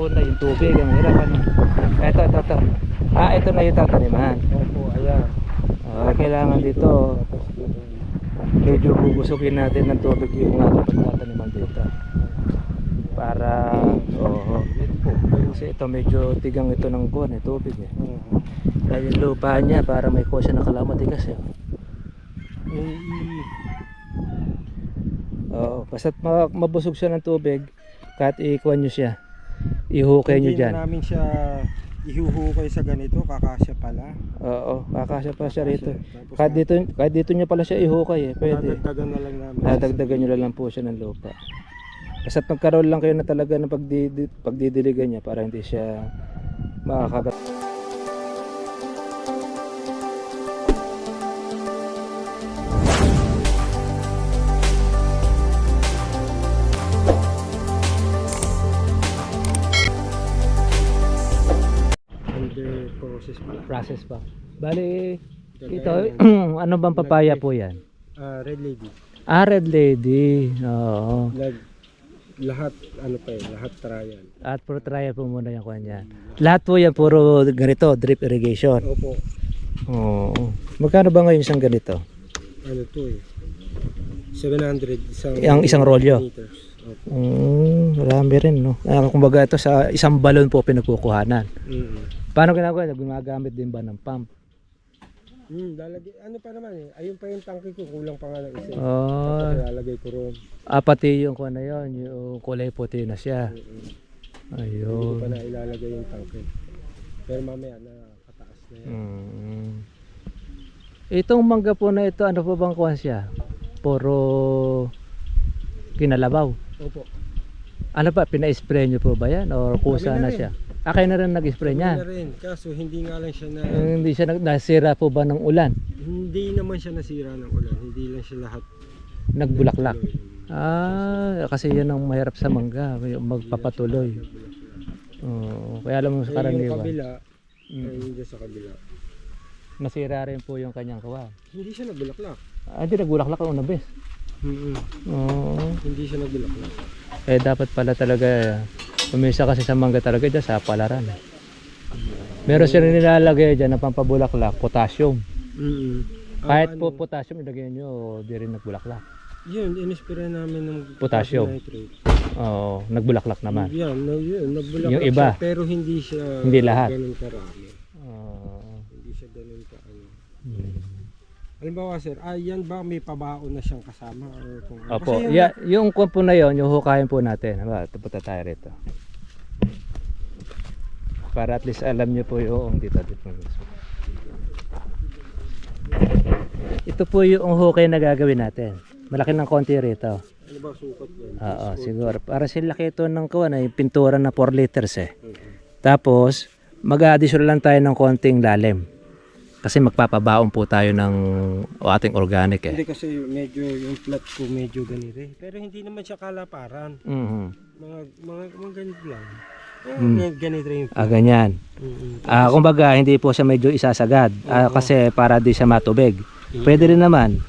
una yung tubig, ang hirap ano. Ito, ito, ito. Ah, ito na yung tataniman. Opo, ayan. Ah, kailangan dito, doon. medyo bubusukin natin ng tubig yung ating pagtataniman dito. Para, oo. Po. Kasi ito medyo tigang ito ng kuwan eh, tubig eh. Dahil yung lupa niya para may kuha siya ng kalaman tigas eh. Oo, basta't ma- mabusog siya ng tubig, kahit ikuan nyo siya, ihukay nyo Hindi dyan. na namin siya ihuhukay sa ganito, kakasya pala. Oo, kakasya pa siya rito. Tapos Kahit dito, kahit dito nyo pala siya ihukay eh, pwede. Dadagdagan na lang namin. Dadagdagan nyo lang po siya ng lupa. Basta't magkaroon lang kayo na talaga ng pagdidi, pagdidiligan niya para hindi siya makakagat. Process pala. Process pa. Bali, ito, ano bang papaya po yan? Ah, red lady. Ah, red lady. Oo. Lag, lahat, ano pa eh, lahat trial. At puro trial po muna yung kanya. Lahat po yan puro ganito, drip irrigation. Opo, Oo. Magkano ba ngayon isang ganito? ano to eh. 700 isang Ang isang rolyo? meters. Mm, marami rin, no? Ah, kumbaga ito sa isang balon po pinagkukuhanan. Mm. Paano ginagawa? Gumagamit din ba ng pump? Hmm, lalagay, ano pa naman eh, ayun pa yung tangke ko, kulang pa nga ng isa. Oh, Tapos lalagay ko roon. ah, pati yung kuha na yun, yung kulay puti na siya. Hindi Ayun. ko pa na ilalagay yung tangke. Pero mamaya na kataas na yan. Mm. Itong mangga po na ito, ano po bang kuha siya? Puro kinalabaw. Opo. Ano pa, pina-spray nyo po ba yan? O kusa Kami na na rin. siya? Ah, kayo na rin nag-spray Kami niyan? na rin, kaso hindi nga lang siya na, Eh, Hindi siya nag- nasira po ba ng ulan? hindi naman siya nasira ng ulan. Hindi lang siya lahat. Nagbulaklak? Ah, kasi yan ang mahirap sa mangga, yung magpapatuloy. Oo, kaya alam mo sa Eh, yung karaniwan, kabila, Mm. ay hindi sa kabila. nasira rin po yung kanyang kawa. Hindi siya nagbulaklak. Ah, hindi nagbulaklak ang una bes. Mm Oo. Hindi siya nagbulaklak. Eh dapat pala talaga umisa kasi sa mangga talaga dyan sa palaran. Meron rin nilalagay dyan na pampabulaklak, potassium. Mm Kahit po potassium ilagay nyo, di rin nagbulaklak. Yun, inispira namin ng Potassium. nitrate. Oo, nagbulaklak naman. Yan, no, yun, nagbulaklak Yung iba. siya, pero hindi siya Hindi lahat. ganun karami. Oo. Hindi siya ganun ka ano. Hmm. Halimbawa sir, ah, yan ba may pabaon na siyang kasama? Or kung, Opo, Kasi yung, ya, yung kwan po na yun, yung hukayin po natin. Aba, punta tayo rito. Para at least alam nyo po yung dito. dito. Ito po yung hukay na gagawin natin. Malaki ng konti rito. ano ba sukat yan? Oo, siguro. Para silaki ito ng kawan ay pintura na 4 liters eh. Tapos, mag-addition lang tayo ng konting lalim. Kasi magpapabaon po tayo ng ating organic eh. Hindi kasi medyo yung flat ko medyo ganito eh. Pero hindi naman siya kalaparan. Mhm. Mga mga, mga ganito lang. Eh, Mm. Ganito yung Ah, ganyan. Mm-mm. Ah, kumbaga hindi po siya medyo isasagad Ah, kasi para di siya matubig. Pwede rin naman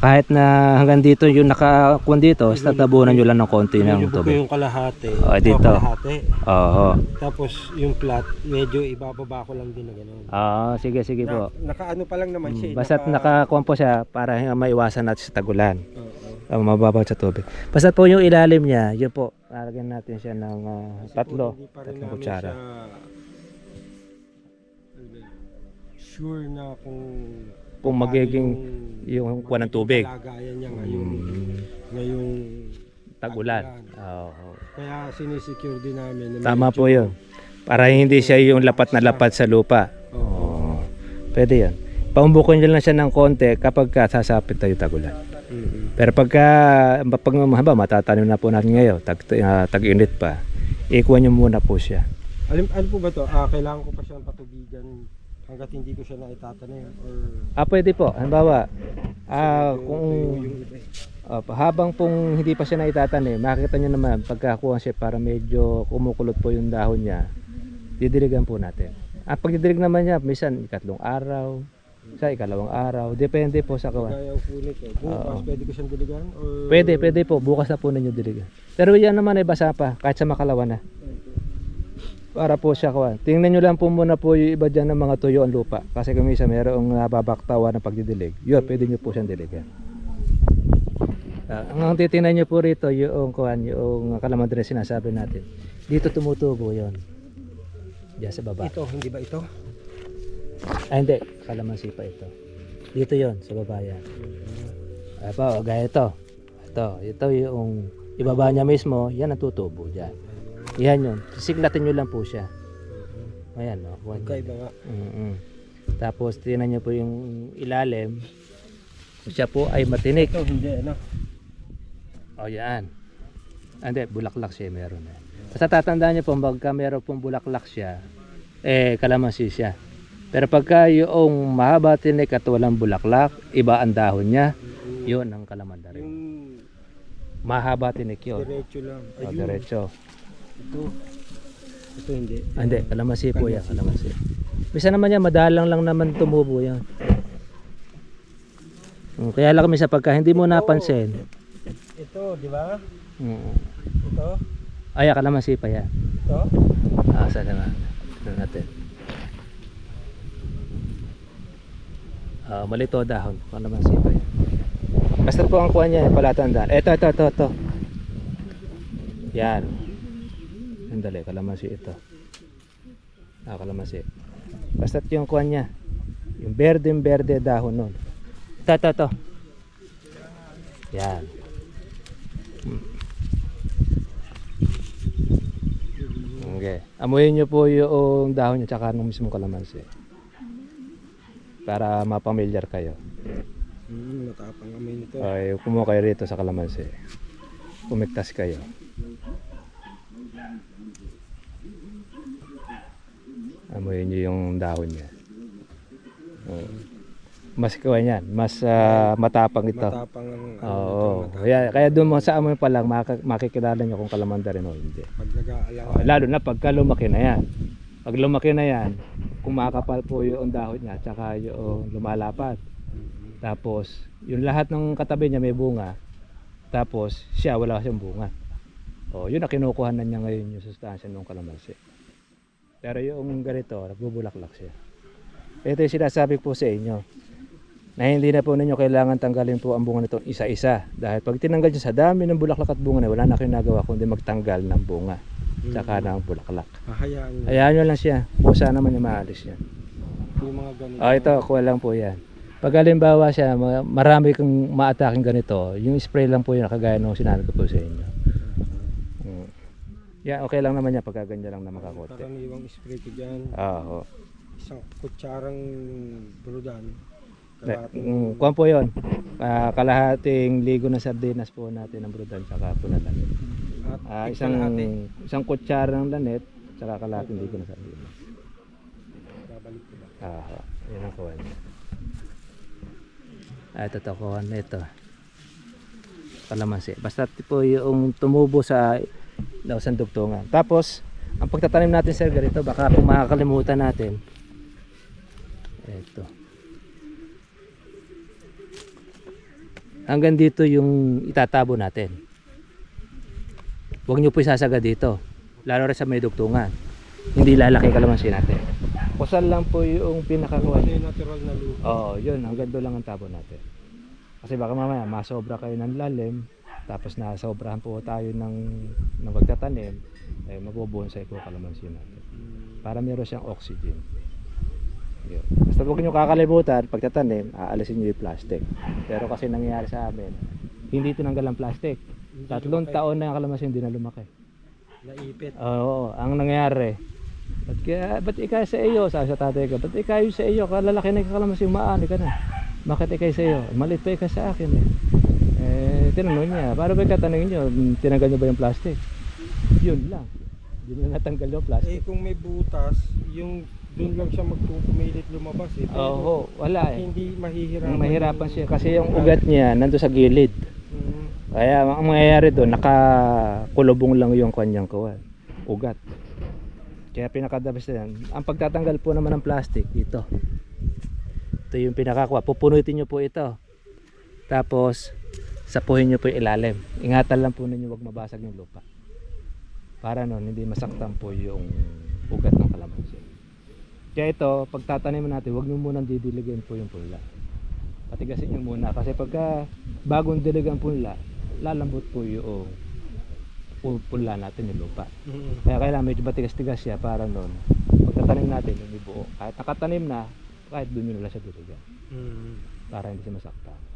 kahit na hanggang dito yung nakakuan dito, tatabunan nyo lang ng konti ng Inubo ko tubig. yung kalahati. Oh, Ito, dito. Kalahati. Oo. Tapos yung flat, medyo ibababa ko lang din na gano'n. Ah, sige sige Na, po. nakaano pa lang naman siya. eh, Basta't nakakuan po siya para maiwasan natin sa tagulan. Oo. Uh, mababaw sa tubig. Basta po yung ilalim niya, yun po, lalagyan natin siya ng ah, Kasi po, tatlo, hindi pa rin tatlong namin kutsara. siya, ano sure na kung Kung magiging yung kuha ng tubig. kalagayan niya ngayong, Mm, ngayong tagulan. Oo. Kaya sinisecure din namin. Na Tama medyo- po yun. Para hindi siya yung lapat na lapat sa lupa. Oo. Pwede yan. Paumbukin nyo lang siya ng konti kapag ka sasapit tayo tagulan. Mm-mm. Pero pagka, pag haba, matatanim na po natin ngayon, tag, ah, tag-init pa, ikuha nyo muna po siya. Alam, ano po ba to? Ah, kailangan ko pa siyang patubigan hanggat hindi ko siya naitatanim or Ah, pwede po. Halimbawa, ah, kung yung iba eh. ah, habang pong hindi pa siya naitatanim, makikita nyo naman, pagkakuha siya para medyo kumukulot po yung dahon niya, didirigan po natin. Ah, pag didirig naman niya, minsan ikatlong araw, sa ikalawang araw, depende po sa kawan. Ang. Bukas Oo. pwede ko siyang diligan or Pwede, pwede po. Bukas na po ninyo diligan. Pero yan naman ay basa pa, kahit sa makalawa na. Para po siya kuha. Tingnan nyo lang po muna po yung iba dyan ng mga tuyo ang lupa. Kasi kung isa mayroong nababaktawa ng pagdidilig, yun, pwede nyo po siyang diligan. Ah, ang titingnan nyo po rito yung kuhan, yung kalamandre na sinasabi natin. Dito tumutubo yon. Diyan sa baba. Ito, hindi ba ito? Ah, hindi. Kalamansi pa ito. Dito yon sa baba yan. Ah, pa, gaya ito. Ito, ito yung ibaba niya mismo, yan ang tutubo dyan. Yan yun. Sisiglatin nyo lang po siya. Ayan, no? Kuha nyo. Magkaiba nga. Mm-mm. Tapos, tingnan nyo po yung ilalim. Siya po ay matinik. Ito, hindi ano. O, yan. Ah, Hindi, bulaklak siya meron eh. Basta tatandaan nyo po, pagka meron pong bulaklak siya, eh, kalamansi siya. Pero pagka yung mahaba tinik at walang bulaklak, iba ang dahon niya, yun ang kalamanda rin. Mahaba tinik yun. diretso lang. O, Ayun. diretso. Ito. Ito hindi. Ah, hindi, kalamansi po yan, kalamansi. Bisa naman yan, madalang lang naman tumubo yan. Mm, Kaya lang kami sa pagka hindi mo napansin. Ito, di ba? Mm. Ito. Ay, kalamansi pa yan. Ito. Ah, saan na? Ito natin. Ah, malito dahon. Kalamansi pa yan. Basta po ang kuha niya, palatandaan. Ito, ito, ito, ito. Yan. Sandali, kalamansi ito. Ah, kalamansi. Basta yung kuha niya. Yung berde-berde dahon nun. Ito, ito, ito. Yan. Hmm. Okay. Amuyin niyo po yung dahon niya tsaka ng mismong kalamansi. Para mapamilyar kayo. Hmm, matapang kami nito. Okay, kumuha kayo rito sa kalamansi. Pumiktas kayo. Amuyin niyo yung dahon niya. Mas kuha niyan, mas ah, matapang ito. Matapang ang ano Oo. matapang. Kaya, kaya doon mo sa amoy pa lang makikilala niyo kung kalamanda rin o hindi. Pag nag-aalaw. Oh, lalo na pagka lumaki na yan. Pag lumaki na yan, kumakapal po yung dahon niya tsaka yung lumalapad. Tapos, yung lahat ng katabi niya may bunga. Tapos, siya wala siyang bunga. O, yun na kinukuha na niya ngayon yung sustansya ng kalamansi. Pero yung ganito, nagbubulaklak siya. Ito yung sinasabi po sa inyo na hindi na po ninyo kailangan tanggalin po ang bunga nito isa-isa. Dahil pag tinanggal niyo sa dami ng bulaklak at bunga na wala na kayong nagawa kundi magtanggal ng bunga tsaka ng bulaklak. Hayaan nyo lang siya. Kusa naman niya maalis yan. Yung mga ganito. Ah, ito, kuha lang po yan. Pag halimbawa siya, ma- marami kang ma-attacking ganito, yung spray lang po yun, kagaya nung sinabi ko po sa inyo. Yan, okay lang naman yan pagka ganyan lang na makakote. Karaniwang spray ko dyan. Ah, Oo. Isang kutsarang brudan. Mm, kuha po yun. Ah, kalahating ligo na sardinas po natin ng brudan tsaka po na lanet. at Ah, isang isang kutsara ng lanet tsaka kalahating ligo na sardinas. Babalik ko lang. Ah, yun ang kuha niya. Ah, ito to, kuha na ito. Kalamansi. Basta po yung tumubo sa daw sa dugtungan. Tapos, ang pagtatanim natin sir ganito, baka kung makakalimutan natin. Ito. Hanggang dito yung itatabo natin. Huwag nyo po isasagad dito. Lalo rin sa may dugtungan. Hindi lalaki kalamansi natin. Kusal lang po yung pinakakuha. Yung natural na lupa? Oo, yun. Hanggang doon lang ang tabo natin. Kasi baka mamaya masobra kayo ng lalim, tapos nasobrahan po tayo ng, ng pagtatanim, eh, mabubonsay po kalamansi natin. Para meron siyang oxygen. Yun. Basta huwag nyo kakalimutan, pagtatanim, aalisin nyo yung plastic. Pero kasi nangyayari sa amin, hindi tinanggal ang plastic. Tatlong taon na yung kalamansi hindi na lumaki. Naipit. Oo, ang nangyari. Ba't, kaya, ba't ikay sa iyo? Sabi sa tatay ko, ba't ikay sa iyo? Kalalaki na yung maani ka na. Bakit ikay sa iyo? Malit pa ikay sa akin eh. Tinanong niya, paano ba ikatanongin niyo? Tinanggal niyo ba yung plastic? Yun lang. Hindi na natanggal yung plastic. Eh kung may butas, yung doon lang siya magpupumilit lumabas eh. Pero Oo, wala eh. Hindi mahihirapan. Mahirapan siya kasi yung ugat niya nando sa gilid. Mm. Kaya ang mangyayari doon, nakakulubong lang yung kanyang kawan. Ugat. Kaya pinakadabis na yan. Ang pagtatanggal po naman ng plastic, ito. Ito yung pinakakuha. Pupunutin nyo po ito. Tapos, sapuhin nyo po yung ilalim. Ingatan lang po ninyo wag mabasag yung lupa. Para nun, hindi masaktan po yung ugat ng kalamansi. Kaya ito, pag tataniman natin, huwag nyo munang didiligan po yung punla. Patigasin nyo muna kasi pagka bagong diligan punla, lalambot po yung pu- punla natin yung lupa. Mm. Kaya kailangan medyo matigas-tigas siya para noon. Pagtatanim natin, yung buo. Kahit nakatanim na, kahit doon nyo lang siya diligan. Mm. Para hindi siya masakta.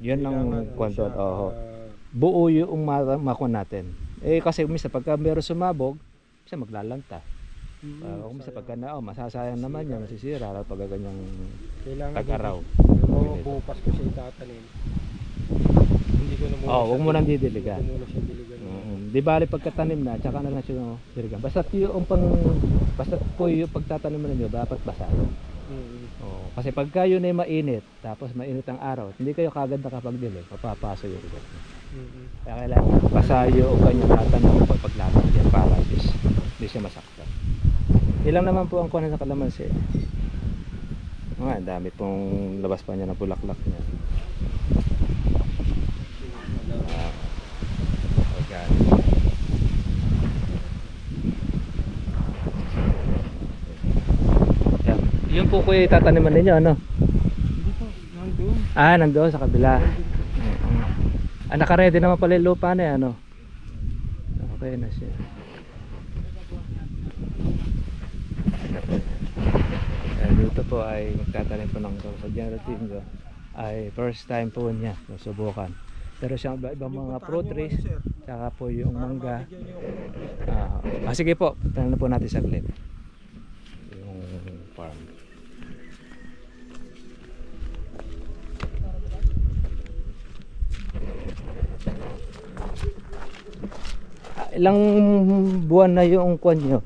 Yan ang kwento. Oo. ah, Buo yung ma- makuha natin. Eh kasi minsan pagka meron sumabog, siya maglalanta. mm, Uh, sayang. pagka na, oh, masasayang naman yan, masisira. Lalo pag ganyang Kailangan tag-araw. Oo, bukas ko siya itatanim. Hindi ko na muna Oh, huwag mo nang dil- didiligan. Hindi ko muna siya diligan. Mm, Di bali pagkatanim na, tsaka na lang siya diligan. Basta yung pang, basta po yung pagtatanim ninyo, dapat basahin. Mm. Oh, kasi pagka yun ay mainit, tapos mainit ang araw, hindi kayo kagad nakapagdilig, mapapaso yung ugat. niyo. Mm. Kaya kailangan basayo o kanyang tatanong pag paglalagyan para least hindi siya masaktan. Ilang naman po ang kuha sa kalamansi. Ang dami pong labas pa niya ng bulaklak niya. Yun po ko tataniman ninyo, ano? Hindi po, nandun. Ah, nandoon sa kabila. Mm-mm. Ah, naka-ready naman pala yung lupa na yan, ano? Okay na siya. Eh, dito po ay magtatanim po ng sa generative ko ay first time po niya susubukan. Pero siya iba, ibang mga fruit trees, tsaka po yung mangga. Ah, ah, sige po, tanong po natin saglit. Yung farm. Ilang buwan na yung kwan nyo?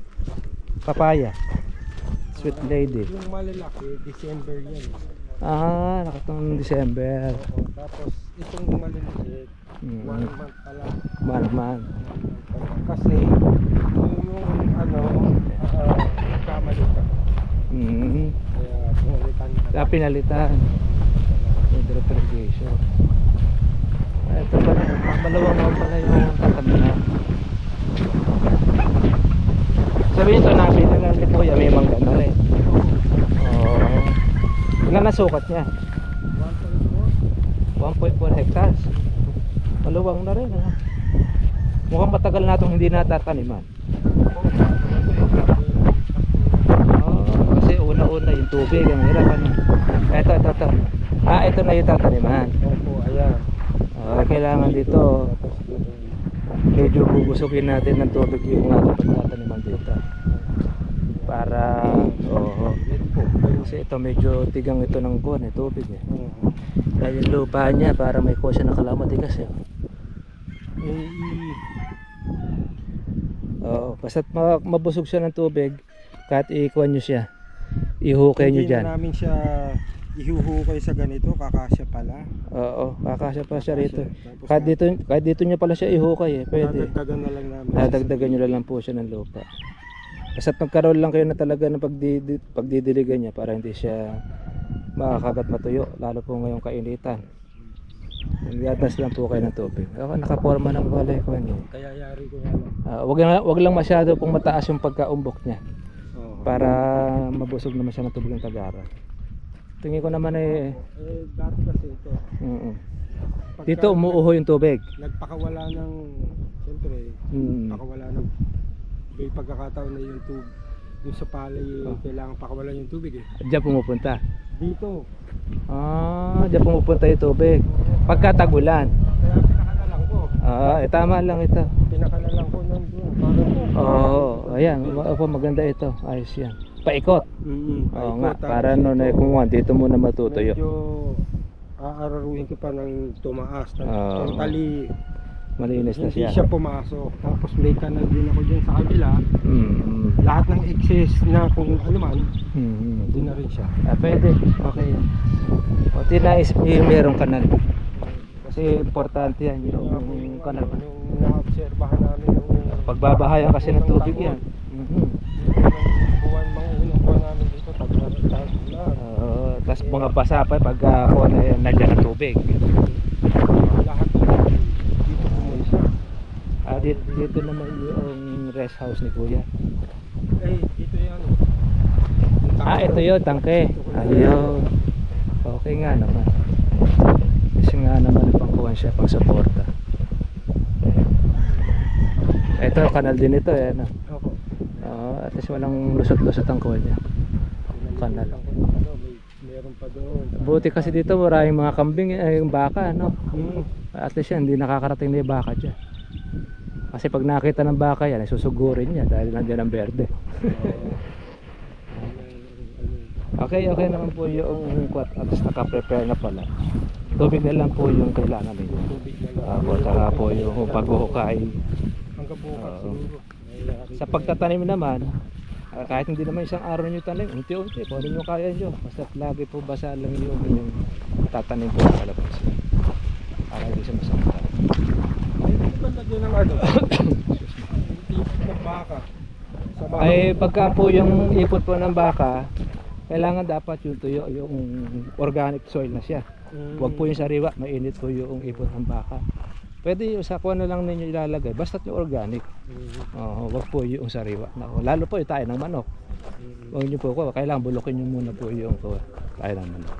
Papaya. Sweet lady. Yung malalaki, December yan. Ah, nakatong December. Oo, tapos itong maliliit, Mm. one month pa lang. Man, man. Kasi yung, yung ano, uh, kamali ka. Mm. Kaya pinalitan. Ah, pinalitan. Irrigation. Ah, ito pala, malawang pala yung tatamihan. Sabihin ito namin, na ni Kuya may mangga na rin. Oo. Ilan na sukat niya? 1.4 hectares. Maluwang na rin. ah. Mukhang matagal na itong hindi natataniman. Oo, kasi una-una yung tubig, ang hirap ano. Ito, ito, ito. Ah, ito na yung tataniman. Opo, ayan. Ah, kailangan dito, medyo bubusugin natin ng tubig yung ating pagtataniman dito. Para, oo. Kasi ito medyo tigang ito ng kuwan eh, tubig eh. Oo. Dahil yung lupa niya para may kuha siya ng kalamati kasi. Eh, Oo, basta't ma- mabusog siya ng tubig, kahit ikuha nyo siya, ihukay nyo hindi dyan. na namin siya ihuhukay sa ganito, kakasya pala. Oo, kakasya pa siya rito. Tapos Kahit dito, kahit dito nyo pala siya ihukay eh, pwede. Dadagdagan na lang namin. Dadagdagan nyo na lang po siya ng lupa. Basta't magkaroon lang kayo na talaga ng pagdidi, pagdidiligan niya para hindi siya makakagat matuyo, lalo po ngayong kainitan. Nagdadas lang po kayo ng tubig. Ako, nakaporma ng balay ko niyo. Kaya yari ko nga lang. Ah, wag, lang, wag lang masyado pong mataas yung pagkaumbok niya Oo. para mabusog naman siya ng tubig ng tagara. Tingin ko naman eh, Eh, dati kasi ito. mm pagka dito umuuho yung tubig. Nagpakawala ng, siyempre, Mm. pakawala ng, may pagkakataon na yung tubig, yung sa palay, Oh. kailangan pakawalan yung tubig eh. Diyan pumupunta. Dito, Ah, diyan pumupunta yung tubig. Pagka tagulan. kaya pinakanalang ko. Ah, eh, tama lang ito. Pinakanalang ko nandun. Oo, ayan, ma- opo, maganda ito. Ayos yan. Paikot. mm Oo nga, para no na kung dito muna matutuyo. Medyo aararuhin ko pa ng tumaas. Oo. totally, Malinis na hindi siya. siya pumasok. Tapos may kanal din ako dyan sa kabila. Mm, Lahat ng excess na kung ano man, mm, doon na rin siya. Ah, pwede. Okay. O, tinais yung merong kanal. Kasi importante yan, yung kanal. Yung na-obserbahan namin yung Pagbabahayan kasi ng tubig yan. Mhm. buwan, mga unang buwan namin dito, tag-tag na. Oo, tapos mga basa pa pagka kuha na yan, nandiyan ang tubig. Ah, dito, dito naman yung rest house ni Kuya. Eh, dito yung ano. Ah, ito yun, tangke. Ayun. Okay nga naman. Kasi nga naman pangkuhan siya, pang suporta. Ito, kanal din ito eh. Ano? Opo. Oo, at least walang lusot-lusot ang kuha niya. Kanal. Ano, may, meron pa doon. Buti kasi dito maraming mga kambing, eh, yung baka, no? At least yan, hindi nakakarating na yung baka dyan. Kasi pag nakita ng baka yan, ay susugurin niya dahil nandiyan ang berde. Okay, okay naman po yung kwat at least naka-prepare na pala. Tubig na lang po yung kailangan ninyo. Ako, saka po yung paghuhukay. Ay, nakakita Sa pagtatanim naman, kahit hindi naman isang araw nyo tanim, unti-unti, kung ano nyo kaya nyo. Basta lagi po basa lang yung, yung tatanim po sa kalabas. Para hindi siya masaktan. Ay, ng ng pagka po yung ipot po ng baka, kailangan dapat yung tuyo, yung organic soil na siya. Huwag po yung sariwa, mainit po yung ipot ng baka. Pwede yung sa kuwan na lang ninyo ilalagay, basta yung organic. Hmm. Oo, wag po yung sariwa. Nako, lalo po yung tayo ng manok. Hmm. Huwag nyo po ko, kailangan bulukin nyo muna po yung kuwan, tayo ng manok.